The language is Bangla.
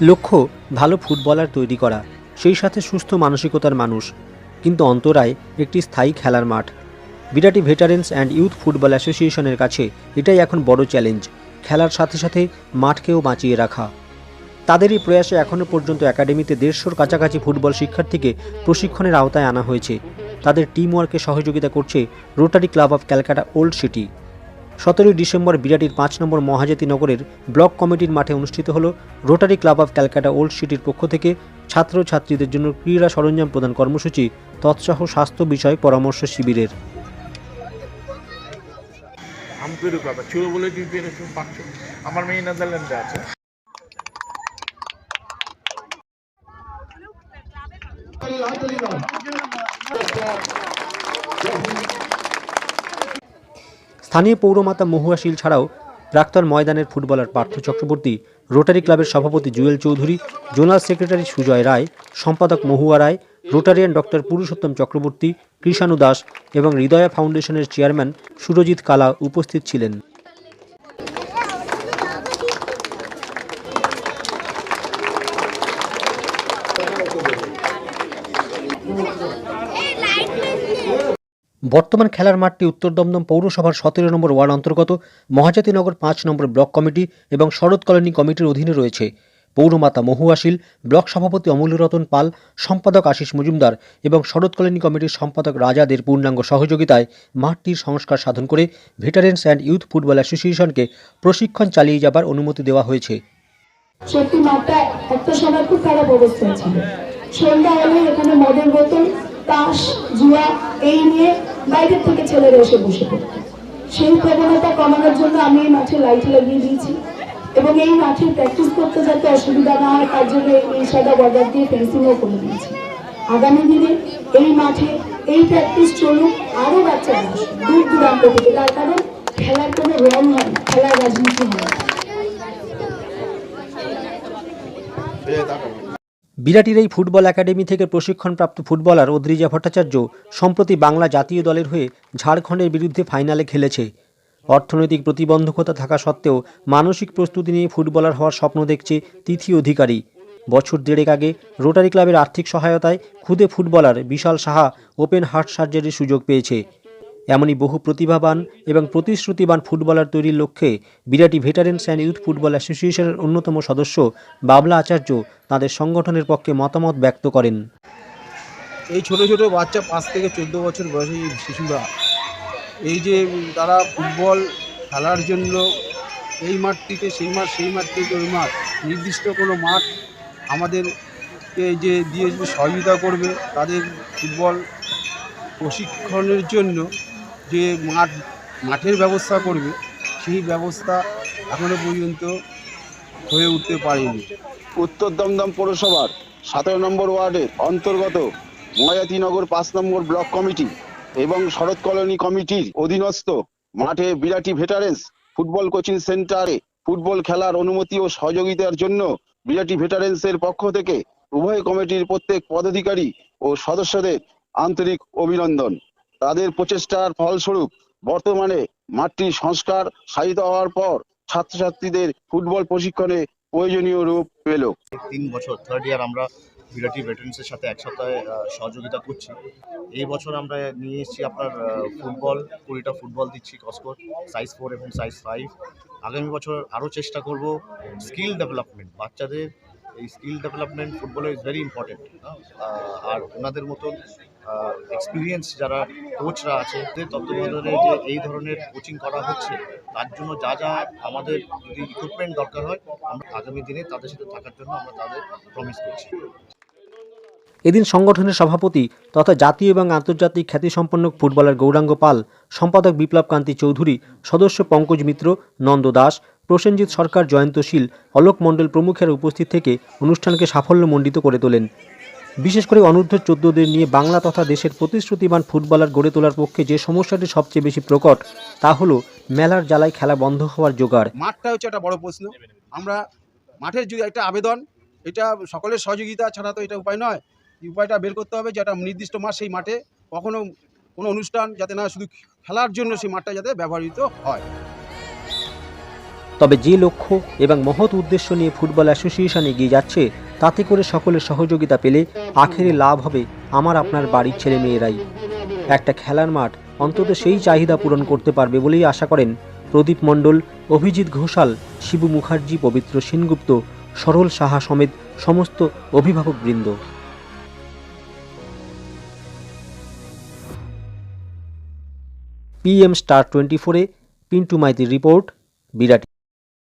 লক্ষ্য, ভালো ফুটবলার তৈরি করা, সেই সাথে সুস্থ মানসিকতার মানুষ। কিন্তু অন্তরায় একটি স্থায়ী খেলার মাঠ। Birati veterans and youth football অ্যাসোসিয়েশনের কাছে এটাই এখন বড় চ্যালেঞ্জ খেলার সাথে সাথে মাঠকেও বাঁচিয়ে রাখা। তাদের এই প্রয়াসে এখনও পর্যন্ত একাডেমিতে দেড়শোর কাছাকাছি ফুটবল শিক্ষার্থীকে প্রশিক্ষণের আওতায় আনা হয়েছে। তাদের টিম ওয়ার্কে সহযোগিতা করছে rotary club of Calcutta old city সতেরোই ডিসেম্বর বিরাটির পাঁচ নম্বর মহাজাতি নগরের ব্লক কমিটির মাঠে অনুষ্ঠিত হল rotary club of Calcutta old সিটির পক্ষ থেকে ছাত্রছাত্রীদের জন্য ক্রীড়া সরঞ্জাম প্রদান কর্মসূচি তৎসহ স্বাস্থ্য বিষয়ে পরামর্শ শিবিরের। আমার মেয়ে নেদারল্যান্ডে আছে। স্থানীয় পৌরমাতা মহুয়া শীল ছাড়াও প্রাক্তন ময়দানের ফুটবলার পার্থ চক্রবর্তী, রোটারি ক্লাবের সভাপতি জুয়েল চৌধুরী, জোনাল সেক্রেটারি সুজয় রায়, সম্পাদক মহুয়া রায়, রোটারিয়ান ডক্টর পুরুষোত্তম চক্রবর্তী, কৃষাণু দাস এবং হৃদয়া ফাউন্ডেশনের চেয়ারম্যান সুরজিৎ কালা উপস্থিত ছিলেন। বর্তমান খেলার মাঠটি উত্তর দমদম পৌরসভার সতেরো নম্বর ওয়ার্ড অন্তর্গত মহাজাতিনগর পাঁচ নম্বর ব্লক কমিটি এবং শরৎ কলোনি কমিটির অধীনে রয়েছে। পৌরমাতা মহুয়াশীল ব্লক সভাপতি অমূল্য রতন পাল, সম্পাদক আশিস মজুমদার এবং শরৎ কলোনি কমিটির সম্পাদক রাজাদের পূর্ণাঙ্গ সহযোগিতায় মাঠটির সংস্কার সাধন করে ভেটারেন্স অ্যান্ড ইউথ ফুটবল অ্যাসোসিয়েশনকে প্রশিক্ষণ চালিয়ে যাবার অনুমতি দেওয়া হয়েছে। সত্যি মাঠটা একটা সময় খুব খারাপ অবস্থায় ছিল। সন্ধ্যা হলে এখানে মদের বোতল, তাস, জুয়া, এই নিয়ে বাইরের থেকে ছেলেরা এসে বসে পড়তো সেই প্রবণতা কমানোর জন্য আমি এই মাঠে লাইট লাগিয়ে দিয়েছি এবং এই মাঠে প্র্যাকটিস করতে যাতে অসুবিধা না হয়, তার জন্য এই সাদা বর্ডার দিয়ে ফেন্সিংও করে দিয়েছি। আগামী দিনে এই মাঠে এই প্র্যাকটিস চলুক আরও বাচ্চারা দূর দূরান্ত থেকে, তার কারণ খেলার কোনো রং হয় না, খেলার রাজনীতি হয় না। বিরাটির এই ফুটবল একাডেমি থেকে প্রশিক্ষণপ্রাপ্ত ফুটবলার অদ্রিজা ভট্টাচার্য সম্প্রতি বাংলা জাতীয় দলের হয়ে ঝাড়খণ্ডের বিরুদ্ধে ফাইনালে খেলেছে। অর্থনৈতিক প্রতিবন্ধকতা থাকা সত্ত্বেও মানসিক প্রস্তুতি নিয়ে ফুটবলার হওয়ার স্বপ্ন দেখছে তিথি অধিকারী। বছর দেড়েক আগে রোটারি ক্লাবের আর্থিক সহায়তায় খুদে footballer Bishal Saha open heart সার্জারির সুযোগ পেয়েছে। এমনই বহু প্রতিভাবান এবং প্রতিশ্রুতিবান ফুটবলার তৈরির লক্ষ্যে Birati veterans and youth football অ্যাসোসিয়েশনের অন্যতম সদস্য বাবলা আচার্য তাদের সংগঠনের পক্ষে মতামত ব্যক্ত করেন। এই ছোট ছোট বাচ্চা পাঁচ থেকে চোদ্দ বছর বয়সী শিশুরা, এই যে তারা ফুটবল খেলার জন্য এই মাঠ থেকে সেই মাঠ সেই মাঠ থেকে ওই মাঠ, নির্দিষ্ট কোনো মাঠ আমাদেরকে যে দিয়ে সহযোগিতা করবে তাদের ফুটবল প্রশিক্ষণের জন্য যে মাঠ, মাঠের ব্যবস্থা করবে, সেই ব্যবস্থা এখনও পর্যন্ত হয়ে উঠতে পারেনি। উত্তর দমদম পৌরসভার সতেরো নম্বর ওয়ার্ডের অন্তর্গত ময়াতিনগর পাঁচ নম্বর ব্লক কমিটি এবং শরৎ কলোনি কমিটির অধীনস্থ মাঠে বিরাটি ভেটারেন্স ফুটবল কোচিং সেন্টারে ফুটবল খেলার অনুমতি ও সহযোগিতার জন্য বিরাটি ভেটারেন্সের পক্ষ থেকে উভয় কমিটির প্রত্যেক পদাধিকারী ও সদস্যদের আন্তরিক অভিনন্দন। তাদের প্রচেষ্টার ফলস্বরূপ বর্তমানে মাঠটি সংস্কার সাহিত হওয়ার পর ছাত্রছাত্রীদের ফুটবল প্রশিক্ষণে প্রয়োজনীয় রূপ পেল। তিন বছর থার্ড ইয়ার আমরা বিরাটি ভেটারেন্সের সাথে এক সপ্তাহে সহযোগিতা করছি। এই বছর আমরা নিয়ে এসেছি আপনার ফুটবল, কুড়িটা ফুটবল দিচ্ছি কসকোর সাইজ ফোর এবং সাইজ ফাইভ আগামী বছর আরও চেষ্টা করব স্কিল ডেভেলপমেন্ট বাচ্চাদের এই স্কিল ডেভেলপমেন্ট ফুটবলে ইজ ভেরি ইম্পর্টেন্ট আর ওনাদের মতন এক্সপিরিয়েন্স যারা কোচরা আছে তাদের তত্ত্বাবধানে যে এই ধরনের কোচিং করা হচ্ছে, তার জন্য যা যা আমাদের যদি ইকুইপমেন্ট দরকার হয়, আমরা আগামী দিনে তাদের সাথে থাকার জন্য আমরা তাদের প্রমিস করছি। এদিন সংগঠনের সভাপতি তথা জাতীয় এবং আন্তর্জাতিক খ্যাতিসম্পন্ন ফুটবলার গৌরাঙ্গ পাল, সম্পাদক বিপ্লব কান্তি চৌধুরী, সদস্য পঙ্কজ মিত্র, নন্দ দাস, প্রসেনজিৎ সরকার জয়ন্তশীল অলোক মণ্ডল প্রমুখের উপস্থিত থেকে অনুষ্ঠানকে সাফল্যমণ্ডিত করে তোলেন। বিশেষ করে অনূর্ধ্ব চোদ্দদের নিয়ে বাংলা তথা দেশের প্রতিশ্রুতিবান ফুটবলার গড়ে তোলার পক্ষে যে সমস্যাটি সবচেয়ে বেশি প্রকট তা হলো মেলার জ্বালায় খেলা বন্ধ হওয়ার জোগাড়। মাঠটা হচ্ছে একটা বড় প্রশ্ন। আমরা মাঠের যদি একটা আবেদন এটা সকলের সহযোগিতা ছাড়া তো এটা উপায় নয়। এই উপায়টা বের করতে হবে যে একটা নির্দিষ্ট মাঠ সেই মাঠে কখনো কোনো অনুষ্ঠান যাতে না শুধু খেলার জন্য সেই মাঠটা যাতে ব্যবহৃত হয়। তবে যে লক্ষ্য এবং মহৎ উদ্দেশ্য নিয়ে ফুটবল অ্যাসোসিয়েশন এগিয়ে যাচ্ছে তাতে করে সকলের সহযোগিতা পেলে আখেরে লাভ হবে আমার আপনার বাড়ির ছেলে মেয়েরাই। একটা খেলার মাঠ অন্তত সেই চাহিদা পূরণ করতে পারবে বলেই আশা করেন প্রদীপ মণ্ডল, অভিজিৎ ঘোষাল, শিবু মুখার্জি, পবিত্র সেনগুপ্ত, সরল সাহা সমেত সমস্ত অভিভাবকবৃন্দ। পিএম স্টার টোয়েন্টি ফোরে, পিন্টু মাইতির রিপোর্ট, বিরাটি